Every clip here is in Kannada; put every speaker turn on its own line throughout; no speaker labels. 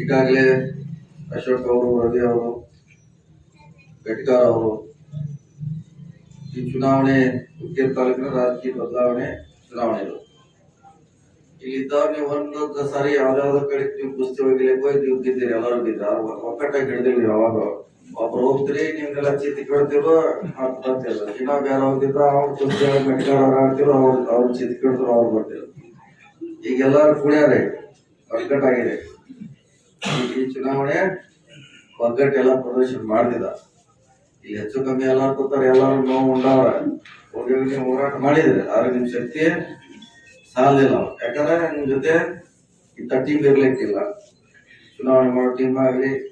ಈಗಾಗಲೇ ಅಶೋಕ್ ಅವರು ರವಿ ಅವರು ಗಟ್ಕಾರ್ ಅವರು ಈ ಚುನಾವಣೆ ಹುಕ್ಕೇರಿ ತಾಲೂಕಿನ ರಾಜಕೀಯ ಬದಲಾವಣೆ ಚುನಾವಣೆ ಇದು ಇಲ್ಲಿದ್ದವ್ರು ನೀವು ಒಂದೊಂದು ಸಾರಿ ಯಾವ್ದಾವ್ದೋ ಕಡೆ ನೀವು ಕುಸ್ತಿ ಹೋಗ್ಲಿಕ್ಕೆ ಹೋಗಿ ನೀವು ಗೆದ್ದೀರಿ ಎಲ್ಲರೂ ಗೆದ್ದ ಒಕ್ಕಟ್ಟಾಗಿ ಹಿಡಿದಿಲ್ಲ ನೀವು ಯಾವಾಗ ಒಬ್ರು ಹೋಗ್ತೀರಿ ನೀವೆಲ್ಲ ಚೀತಿ ಕೇಳ್ತಿರೋ ಅವ್ರು ಬರ್ತಿಲ್ಲ ಇನ್ನ ಬೇರೆ ಹೋಗಿದ್ರ ಅವ್ರು ಕುಸ್ತಿ ಗಟ್ಕಾರ್ ಅವ್ರು ಆಡ್ತಿರೋ ಅವ್ರು ಅವ್ರು ಚೀತಿ ಕೇಳ್ತಿರೋ ಅವ್ರು ಬರ್ತಿಲ್ಲ ಈಗ ಎಲ್ಲರೂ ಕುಣಿಯಾರೆ ಒಗ್ಗಟ್ಟಾಗಿದೆ. ಈ- ಚುನಾವಣೆ ಒಗ್ಗಟ್ಟೆಲ್ಲ ಪ್ರದರ್ಶನ ಮಾಡಿದ ಇಲ್ಲಿ ಹೆಚ್ಚು ಕಮ್ಮಿ ಎಲ್ಲರೂ ಕೂತಾರೆ, ಎಲ್ಲರೂ ನೋವು ಉಂಡವರ. ಹೋಗಿ ಹೋರಾಟ ಮಾಡಿದ್ರಿ, ಆದ್ರೆ ನಿಮ್ ಶಕ್ತಿ ಸಾಲಿಲ್ಲ ಯಾಕಂದ್ರೆ ನಿಮ್ ಜೊತೆ ಇಂಥ ಟೀಮ್ ಇರ್ಲಿಕ್ಕಿಲ್ಲ. ಚುನಾವಣೆ ಮಾಡೋ ಟೀಮ್ ಆಗಲಿ,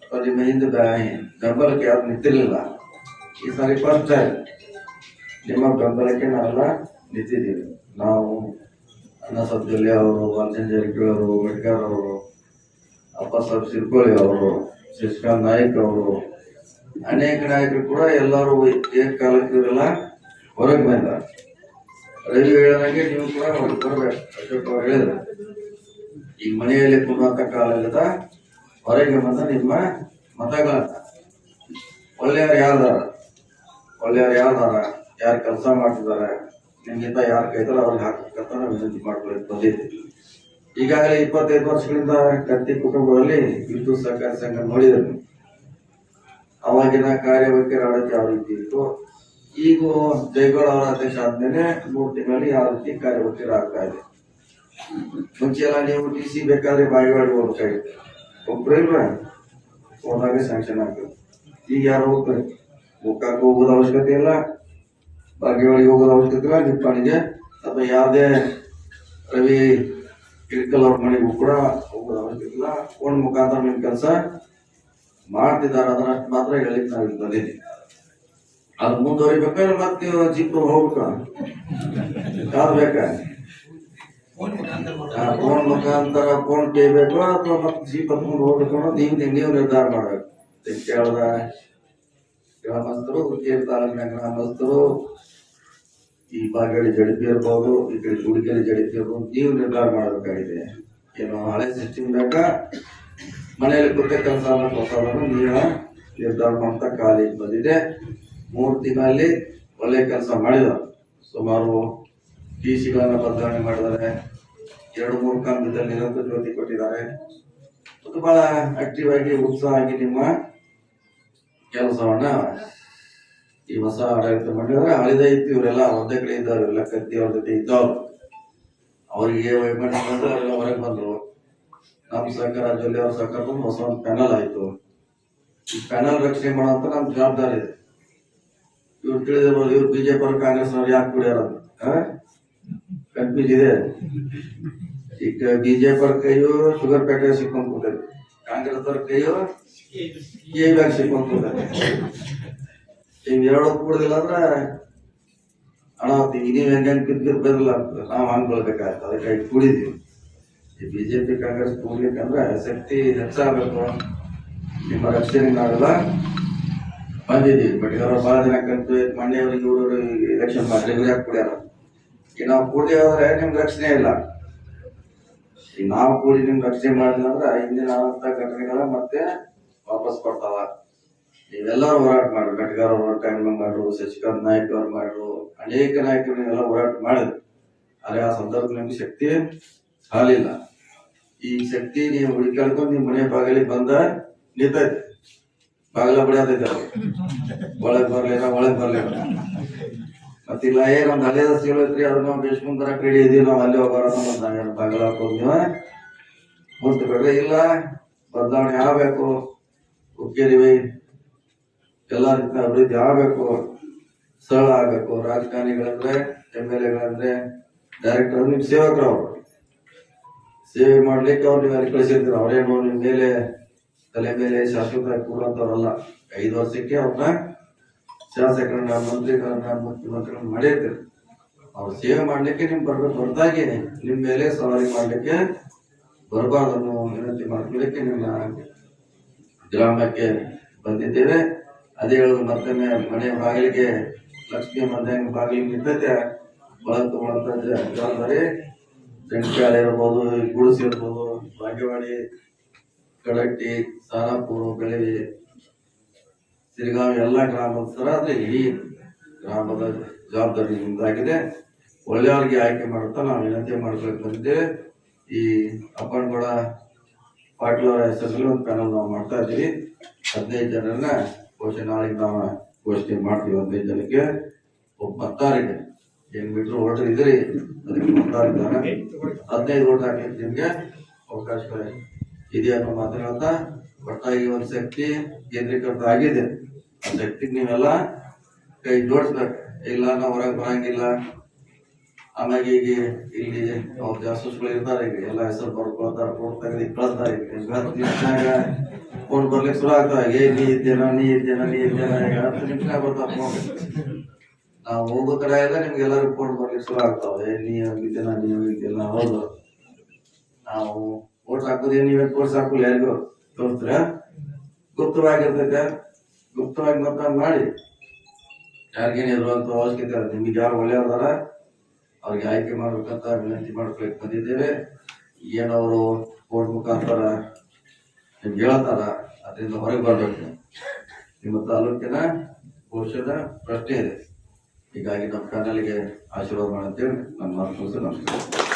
ಅಥವಾ ನಿಮ್ಮ ಹಿಂದೆ ಬೆಂಬಲಕ್ಕೆ ಯಾರು ನಿಂತಿರ್ಲಿಲ್ಲ. ಈ ಸಾರಿ ಫಸ್ಟ್ ಟೈಮ್ ನಿಮ್ಮ ಬೆಂಬಲಕ್ಕೆ ನಾವೆಲ್ಲ ನಿಂತಿದ್ದೀವಿ. ನಾವು ಅನ್ನ ಸಬ್ಜಲ್ಲಿ ಅವರು ಅರ್ಜುನ್ ಜಾರಕಿಹೊಳಿ ಅವರು ಗಡ್ಕರ್ ಅವರು, ಅಪ್ಪ ಸಾಹೇಬ್ ಸಿರ್ಕೋಳಿ ಅವರು, ಶಶಿಕಾಂತ್ ನಾಯಕ್ ಅವರು, ಅನೇಕ ನಾಯಕರು ಕೂಡ ಎಲ್ಲರೂ ಏಕಕಾಲಕ್ಕೆ ಇವರೆಲ್ಲ ಹೊರಗೆ ಬಂದ ರವಿ ಹೇಳಿದಂಗೆ ನೀವು ಕೂಡ ಹೊರಗೆ ಬರ್ಬೇಕು, ಅಶೋಕ್ ಅವ್ರು ಹೇಳಿದ್ರು. ಈ ಮನೆಯಲ್ಲಿ ಕುಡುವಂತ ಕಾಲದ ಹೊರಗೆ ಬಂದ ನಿಮ್ಮ ಮತಗಳನ್ನ. ಒಳ್ಳೆಯವ್ರು ಯಾರ್ದಾರ? ಒಳ್ಳೆಯವ್ರು ಯಾರ್ದಾರ? ಯಾರು ಕೆಲಸ ಮಾಡ್ತಿದ್ದಾರೆ? ನಿಮ್ಗಿಂತ ಯಾರು ಕೈತಾರೋ ಅವ್ರಿಗೆ ಹಾಕಬೇಕಂತ ವಿನಂತಿ ಮಾಡ್ಕೊಳ್ಳಿ ಬಂದಿದ್ದೆ. ಈಗಾಗಲೇ ಇಪ್ಪತ್ತೈದು ವರ್ಷಗಳಿಂದ ಕತ್ತಿ ಕುಟುಂಬದಲ್ಲಿ ಹಿಂದೂ ಸಹಕಾರ ಸಂಘ ನೋಡಿದ್ರು. ಅವಾಗಿನ ಕಾರ್ಯವೈಖರಿ ಆಡಳಿತ ಯಾವ ರೀತಿ ಇತ್ತು? ಈಗ ಜೈಗೌಡ ಅವರ ಅಧ್ಯಕ್ಷ ಆದ್ಮೇಲೆ ಮೂರು ತಿಂಗಳಲ್ಲಿ ಯಾವ ರೀತಿ ಕಾರ್ಯವೈಖರಿ ಆಗ್ತಾ ಇದೆ. ಮುಂಚೆ ಎಲ್ಲ ನೀವು ಟಿ ಸಿ ಬೇಕಾದ್ರೆ ಬಾಯಿವಾಡಿ ಹೋಗ್ಬೇಕಾಗಿತ್ತು ಒಬ್ರು ಹೋದಾಗ ಸ್ಯಾಂಕ್ಷನ್ ಆಗ್ತದೆ ಈಗ ಯಾರು ಹೋಗ್ತಾರೆ? ಮುಖಕ್ಕೆ ಹೋಗೋದು ಅವಶ್ಯಕತೆ ಇಲ್ಲ. ಬಾಗೇವಾಡಿಗೆ ಹೋಗೋದು ಅವಶ್ಯಕತೆ ನಿಪ್ಪಾಣಿಗೆ ಅಥವಾ ಯಾವುದೇ ರವಿ ಇಳಕಲ್ ಅವ್ರ ಮನೆಗೂ ಕೂಡ ಹೋಗೋದು ಅವಶ್ಯಕತೆ ಇಲ್ಲ ಫೋನ್ ಮುಖಾಂತರ ನಿಮ್ಮ ಕೆಲಸ ಮಾಡ್ತಿದ್ದಾರೆ. ಅದನ್ನಷ್ಟು ಮಾತ್ರ ಹೇಳಿಕ್ ನಾವು ಇಲ್ಲಿ ಬಂದಿದ್ದೀವಿ ಅದು ಮುಂದುವರಿಬೇಕಾದ್ರೆ ಮತ್ತೆ ನೀವು ಜೀಪ್ ಹೋಗ್ಬೇಕ? ಕಾರ್ ಬೇಕಾ? ಫೋನ್ ಮುಖಾಂತರ ಫೋನ್ ಪೇ ಬೇಕು ಅಥವಾ ಮತ್ತೆ ಜೀಪ್ ಹತ್ಕೊಂಡು ಹೋಗ್ಬೇಕು ಅನ್ನೋದು ನೀವು ನೀವು ನಿರ್ಧಾರ ಮಾಡ್ಬೇಕು. ಕೇಳ್ದ. ಗ್ರಾಮಸ್ಥರು ಹುಕ್ಕೇರಿ ತಾಲೂಕಿನ ಗ್ರಾಮಸ್ಥರು, ಈ ಭಾಗದಲ್ಲಿ ಜಡಿಪಿ ಇರ್ಬೋದು, ಈ ಕಡೆ ಗುಡಿಕೆಯಲ್ಲಿ ಜಡಿಪಿ ನೀವು ನಿರ್ಧಾರ ಮಾಡಬೇಕಾಗಿದೆ. ಏನು ಹಳೆ ಸಿಸ್ಟಮ್ ಬೇಕ ಮನೆಯಲ್ಲಿ ಕೂತ ಕೆಲಸ ಹೊಸದನ್ನು ನೀವು ನಿರ್ಧಾರ ಮಾಡ್ತಾ ಕಾಲೇಜ್ ಬಂದಿದೆ. ಮೂರು ತಿಂಗಳಲ್ಲಿ ಒಳ್ಳೆ ಕೆಲಸ ಮಾಡಿದ ಸುಮಾರು ಟಿ ಸಿಗಳನ್ನು ಬದಲಾವಣೆ ಮಾಡಿದ್ದಾರೆ. ಎರಡು, ಮೂರು ಕಾಲದಲ್ಲಿ ನಿರಂತರ ಜ್ಯೋತಿ ಕೊಟ್ಟಿದ್ದಾರೆ. ಮತ್ತು ಬಹಳ ಆಕ್ಟಿವ್ ಆಗಿ ಉತ್ಸಾಹ ಆಗಿ ನಿಮ್ಮ ಕೆಲಸವನ್ನ ಈ ಹೊಸ ಆಡಳಿತ ಮಾಡಿದ್ರೆ ಆಳಿದ ಇತ್ತು, ಇವರೆಲ್ಲ ಒಂದೇ ಕಡೆ ಇದ್ದವ್ರು ಎಲ್ಲ ಕತ್ತಿ ಅವ್ರ ಜೊತೆ ಇದ್ದವ್ರು. ಅವರಿಗೆ ಬಂದ್ರೆ ಅವರೆಲ್ಲ ಹೊರಗೆ ಬಂದ್ರು. ನಮ್ಮ ಸರ್ಕಾರ ಜೊಲ್ಲೆ ಅವ್ರ ಸರ್ಕಾರದಿಂದ ಹೊಸ ಒಂದು ಪ್ಯಾನಲ್ ಆಯ್ತು. ಈ ಪ್ಯಾನಲ್ ರಕ್ಷಣೆ ಮಾಡೋಂತ ನಮ್ ಜವಾಬ್ದಾರಿ ಇದೆ. ಇವ್ರು ತಿಳಿದಿರ್ಬೋದು ಇವ್ರು ಬಿಜೆಪಿ ಅವ್ರು ಕಾಂಗ್ರೆಸ್ ಅವ್ರು ಯಾಕೆ ಕುಡಿಯಾರ ಕನ್ಫ್ಯೂಸ್ ಇದೆ. ಈಗ ಬಿಜೆಪಿ ಅವ್ರ ಕೈಯು ಶುಗರ್ ಫ್ಯಾಕ್ಟರಿ ಸಿಕ್ಕೊಂಡ್ ಕೂತೈತಿ ಕಾಂಗ್ರೆಸ್ ಅವ್ರ ಕೈಯು ಎ ಬ್ಯಾಗ್ ಸಿಕ್ಕೊಂಡ್ ಕೂತೈತಿ ಇವ್ ಕೂಡಲಿಲ್ಲ ಕೂಡುದಿಲ್ಲ ಅಂದ್ರೆ ಈಗ ನೀವ್ ಹೆಂಗ್ ಹೆಂಗ್ ಕಿತ್ಕಿತ್ ಬರಲ್ಲ ನಾವು ಹಂಗ್ ಅದಕ್ಕೆ ಅದಕ್ಕಾಗಿ ಕೂಡಿದೀವಿ. ಈ ಬಿಜೆಪಿ, ಕಾಂಗ್ರೆಸ್ ಕೂಡ್ಲಿಕ್ಕಂದ್ರೆ ಶಕ್ತಿ ಹೆಚ್ಚಾಗಬೇಕು. ನಿಮ್ಮ ರಕ್ಷಣೆ ನಾವೆಲ್ಲ ಬಂದಿದ್ದೀವಿ ಬಟ್ ಇವರ ಬಹಳ ದಿನ ಕಂತು ಮನೆಯವ್ರಿಗೆ ಇವರು ಎಲೆಕ್ಷನ್ ಮಾಡಿ ಇವ್ರು ಯಾಕೆ ಕುಡಿಯಾರ ಈಗ ನಾವು ಕೂಡಿ ಹೋದ್ರೆ ನಿಮ್ಗೆ ರಕ್ಷಣೆ ಇಲ್ಲ. ನಾವು ಕೂಡಿ ನಿಮ್ಗೆ ರಕ್ಷಣೆ ಮಾಡಿದ್ರೆ ಹಿಂದಿನ ಆದಂತ ಘಟನೆಗಳ ಮತ್ತೆ ವಾಪಸ್ ಕೊಡ್ತಾವ. ನೀವೆಲ್ಲರೂ ಹೋರಾಟ ಮಾಡ್ರಿ. ಗಟ್ಗಾರ್ ಹೋರಾಟ ಮಾಡ್ರು, ಶಶಿಕಾಂತ್ ನಾಯ್ಕ ಅವ್ರು ಮಾಡ್ರು, ಅನೇಕ ನಾಯಕರು ನೀವೆಲ್ಲ ಹೋರಾಟ ಮಾಡಿದ್ರು. ಆದ್ರೆ ಆ ಸಂದರ್ಭ ನಿಮ್ಗೆ ಶಕ್ತಿ ಹಾಲಿಲ್ಲ. ಈ ಶಕ್ತಿ ನೀವು ಹುಡುಕಾಡ್ಕೊಂಡು ನಿಮ್ ಮನೆ ಬಾಗಿಲಿಗೆ ಬಂದ ನಿಂತೈತೆ ಬಾಗಿಲ ಬಡಿಯತೈತೆ. ಒಳಗ್ ಬರ್ಲಿಲ್ಲ ಒಳಗ್ ಬರ್ಲಿಲ್ಲ ಮತ್ತಿಲ್ಲ ಏ, ನಮ್ದು ಹಳೆ ಐತ್ರಿ ಅದನ್ನ ನಾವು ಬೇಸ್ಕೊಂಡ್ ತರ ರೆಡಿ ಇದೀವಿ, ನಾವು ಅಲ್ಲಿ ಹೋಗೋರ ಮತ್ತೆ ಬಂಗಾಲ ಮುಂದೆ ಬೇಡ ಇಲ್ಲ, ಬದಲಾವಣೆ ಆಗ್ಬೇಕು ಉಕ್ಕೇರಿವಿ ಎಲ್ಲ ರೀತಿಯ ಅಭಿವೃದ್ಧಿ ಆಗ್ಬೇಕು, ಸರಳ ಆಗ್ಬೇಕು. ರಾಜಕಾರಣಿಗಳಂದ್ರೆ ಎಂ ಎಲ್ ಎಗಳಂದ್ರೆ ಡೈರೆಕ್ಟರ್ ನಿಮ್ ಸೇವಕರು ಅವರು. ಸೇವೆ ಮಾಡ್ಲಿಕ್ಕೆ ಅವ್ರು ನೀವು ಅಲ್ಲಿ ಕಳಿಸಿರ್ತೀರ, ಅವ್ರೇನು ನಿಮ್ ಮೇಲೆ, ತಲೆ ಮೇಲೆ ಶಾಶ್ವತ ಕೂಡಂತವ್ರಲ್ಲ ಐದು ವರ್ಷಕ್ಕೆ ಅವ್ರನ್ನ ಶಾಸಕರನ್ನ, ಮಂತ್ರಿಗಳನ್ನ ಮುಖ್ಯಮಂತ್ರಿಗಳನ್ನ ಮಾಡಿರ್ತೀರಿ ಅವ್ರು ಸೇವೆ ಮಾಡ್ಲಿಕ್ಕೆ ನಿಮ್ ಬರ್ಬೇಕು ಹೊರತಾಗಿ ನಿಮ್ ಮೇಲೆ ಸವಾರಿ ಮಾಡ್ಲಿಕ್ಕೆ ಬರಬಾರ್ದು ಅನ್ನೋ ವಿನಂತಿ ಮಾಡ್ಕೊಳ್ಳಿಕ್ಕೆ ನಿಮ್ಮ ಗ್ರಾಮಕ್ಕೆ ಬಂದಿದ್ದೇವೆ. ಅದೇ ಹೇಳೋದು ಮತ್ತೊಮ್ಮೆ ಮನೆ ಬಾಗಿಲಿಗೆ ಲಕ್ಷ್ಮಿ ಮಧ್ಯಾಹ್ನ ಬಾಗಿಲಿಗೆ ನಿಂತೈತೆ ಬಳಂತ ತಗೊಳ್ಳಂತ ಜವಾಬ್ದಾರಿ ಜಂಟ್ಯಾಳೆ ಇರ್ಬೋದು, ಗುಡಿಸಿ ಇರ್ಬೋದು ಭಾಗ್ಯವಾಡಿ ಕಡಟ್ಟಿ ಸಾರಾಪುರ ಬೆಳವಿ ಸಿರಿಗಾಂವ್ ಎಲ್ಲ ಗ್ರಾಮಸ್ಥರ ಅಂದ್ರೆ ಇಡೀ ಗ್ರಾಮದ ಜವಾಬ್ದಾರಿ ನಿಮ್ದಾಗಿದೆ. ಒಳ್ಳೆಯವ್ರಿಗೆ ಆಯ್ಕೆ ಮಾಡುತ್ತಾ ನಾವು ವಿನಂತಿ ಮಾಡ್ಬೇಕು ಬಂದಿದ್ದೇವೆ ಈ ಅಪ್ಪನಗೌಡ ಪಾಟೀಲ್ ಅವರ ಹೆಸರಲ್ಲಿ ಒಂದು ಪ್ಯಾನಲ್ ನಾವು ಮಾಡ್ತಾ ಇದ್ದೀವಿ. ಹದಿನೈದು ಜನರನ್ನ ಘೋಷಣೆ ನಾಳೆಗೆ ನಾವು ಘೋಷಣೆ ಮಾಡ್ತೀವಿ ಹದಿನೈದು ಜನಕ್ಕೆ. ಒಬ್ಬ ಮತ್ತಾರಿಗೆ ಏನು ಮೀಟರ್ ಓಟರ್ ಇದ್ರಿ, ಅದಕ್ಕೆ ಹದಿನೈದು ಓಟ್ ನಿಮ್ಗೆ ಅವಕಾಶ ಇದೆ ಅನ್ನೋ ಮಾತನ್ನ ಹೇಳ್ತಾ ಒಟ್ಟಾಗಿ ಒಂದು ಶಕ್ತಿ ಕೇಂದ್ರೀಕೃತ ಆಗಿದೆ. ಶಕ್ತಿಗೆ ನೀವೆಲ್ಲ ಕೈ ಜೋಡಿಸ್ಬೇಕು. ಇಲ್ಲ ನಾವು ಹೊರಗೆ ಬರಂಗಿಲ್ಲ. ಆಮ್ಯಾಗ ಈಗ ಇಲ್ಲಿ ಅವ್ರ ಜಾಸೂಸ್ಗಳು ಇರ್ತಾರೆ. ಈಗ ಎಲ್ಲ ಹೆಸರು ಬರ್ಕೊಳ್ತಾರೆ ಫೋನ್ ತೆಗೆದು ಕಳಿಸ್ತಾರೆ. ಹತ್ತು ನಿಮಿಷನಾಗ ಫೋನ್ ಬರ್ಲಿಕ್ಕೆ ಶುರು ಆಗ್ತಾವ ಏ, ನೀ ಇದ್ದೇನ ನೀ ಇದ್ದೇನ ನೀ ಇದ್ದೇನ, ಈಗ ಹತ್ತು ನಿಮಿಷನಾಗ ಬರ್ತಾವ ಫೋನ್ ನಾವು ಹೋಗೋ ಕಡೆ ಎಲ್ಲ ನಿಮ್ಗೆ ಎಲ್ಲರಿಗೂ ಫೋನ್ ಬರ್ಲಿಕ್ಕೆ ಶುರು ಆಗ್ತಾವ. ಏ, ನೀ ಹೋಗಿದ್ದೇನ ನೀ ಹೋಗಿದ್ದಿಲ್ಲ ಹೌದು. ನಾವು ಓಟ್ ಹಾಕೋದೇ ನೀವೇ ಕೋರ್ಸ್ ಹಾಕಲ್ಲ ಯಾರಿಗೂ ತೋರಿಸ್ತೀರ? ಗುಪ್ತವಾಗಿರ್ತೈತೆ ಗುಪ್ತವಾಗಿ ಮತ ಮಾಡಿ. ಯಾರಿಗೇನು ಅಂತ ಅವಶ್ಯಕತೆ ನಿಮಗೆ ಯಾರು ಒಳ್ಳೆಯವ್ರದಾರ? ಅವ್ರಿಗೆ ಆಯ್ಕೆ ಮಾಡ್ಬೇಕಂತ ವಿನಂತಿ ಮಾಡ್ಕೊಳಕ್ ಬಂದಿದ್ದೇವೆ. ಏನವರು ಕೋರ್ಟ್ ಮುಖಾಂತರ ನಿಮ್ಗೆ ಹೇಳ್ತಾರ, ಅದರಿಂದ ಹೊರಗೆ ಬರ್ಬೇಕು ನಿಮ್ಮ ತಾಲೂಕಿನ ಭವಿಷ್ಯದ ಪ್ರಶ್ನೆ ಇದೆ. ಹೀಗಾಗಿ ನಮ್ಮ ಕನ್ನಲಿಗೆ ಆಶೀರ್ವಾದ ಮಾಡಂತೇಳಿ, ನನ್ನ ಮಾತು ನಮಸ್ಕಾರ.